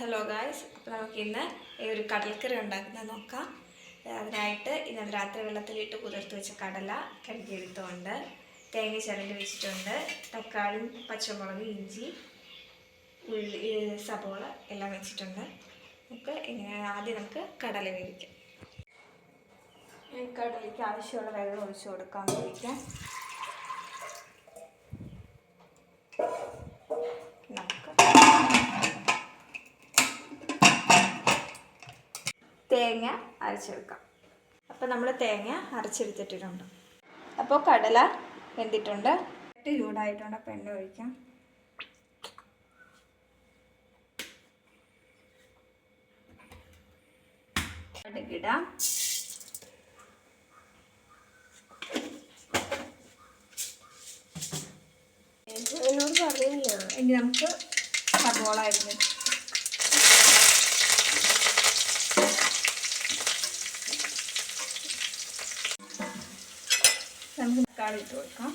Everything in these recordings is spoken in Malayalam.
ഹലോ ഗായ്സ് അപ്പോൾ നമുക്ക് ഇന്ന് ഒരു കടൽക്കറി ഉണ്ടാക്കുന്നത് നോക്കാം. അതിനായിട്ട് ഇന്ന് രാത്രി വെള്ളത്തിലിട്ട് കുതിർത്ത് വെച്ച കടല കഴുകിയെടുത്തുകൊണ്ട് തേങ്ങ ചിരണ്ടി വെച്ചിട്ടുണ്ട്. തക്കാളി പച്ചമുളക് ഇഞ്ചി ഉള്ളി സബോള എല്ലാം വെച്ചിട്ടുണ്ട്. നമുക്ക് ഇങ്ങനെ ആദ്യം നമുക്ക് കടല വേവിക്കാം. കടലയ്ക്ക് ആവശ്യമുള്ള വെള്ളം ഒഴിച്ചു കൊടുക്കാൻ വേവിക്കാം തേങ്ങ അരച്ചെടുക്കാം. അപ്പോൾ നമ്മൾ തേങ്ങ അരച്ചെടുത്തിട്ടുണ്ട് അപ്പോൾ കടല വെന്തിട്ടുണ്ട്. ഇട്ട് ചൂടായിട്ടുണ്ട്. അപ്പോൾ എണ്ണ ഒഴിക്കാം. കടുകിടാം. എന്നോട് പറഞ്ഞില്ല ഇനി നമുക്ക് സബോള അരിഞ്ഞ് നമുക്ക് തക്കാളി ഇട്ട് കൊടുക്കാം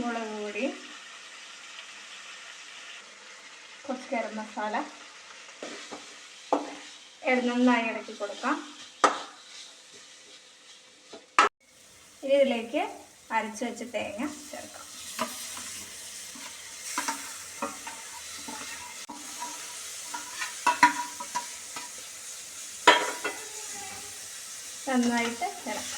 മുളക് പൊടി കുറച്ച് ഗരം മസാല ഇത് നന്നായി ഇളക്കി കൊടുക്കാം ഇനി ഇതിലേക്ക് അരച്ചു വെച്ച തേങ്ങ ചേർക്കാം. നന്നായിട്ട് ഇളക്കാം.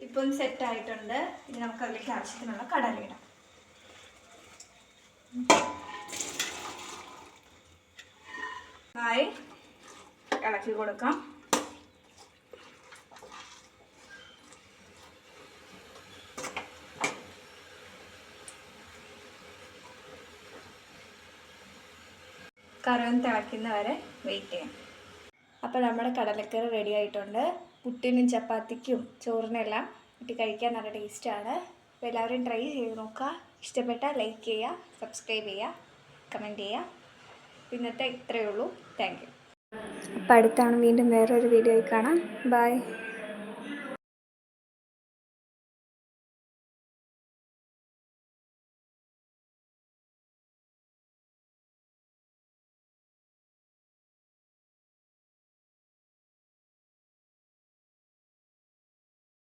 ഇപ്പം സെറ്റ് ആയിട്ടുണ്ട് ഇനി നമുക്ക് അതിലേക്ക് ആവശ്യത്തിനുള്ള കടല ഇടാം. നന്നായി ഇളക്കി കൊടുക്കാം. കറിയും തിളയ്ക്കുന്ന വരെ വെയിറ്റ് ചെയ്യാം. അപ്പോൾ നമ്മുടെ കടലക്കറി റെഡി ആയിട്ടുണ്ട്. പുട്ടിനും ചപ്പാത്തിക്കും ചോറിനെല്ലാം ഇട്ട് കഴിക്കാൻ നല്ല ടേസ്റ്റാണ് അപ്പോൾ എല്ലാവരും ട്രൈ ചെയ്ത് നോക്കുക. ഇഷ്ടപ്പെട്ടാൽ ലൈക്ക് ചെയ്യുക സബ്സ്ക്രൈബ് ചെയ്യുക കമന്റ് ചെയ്യുക. ഇന്നത്തെ ഇത്രയേ ഉള്ളൂ. താങ്ക് യു അപ്പോൾ അടുത്താണ് വീണ്ടും വേറൊരു വീഡിയോയിൽ കാണാം. ബൈ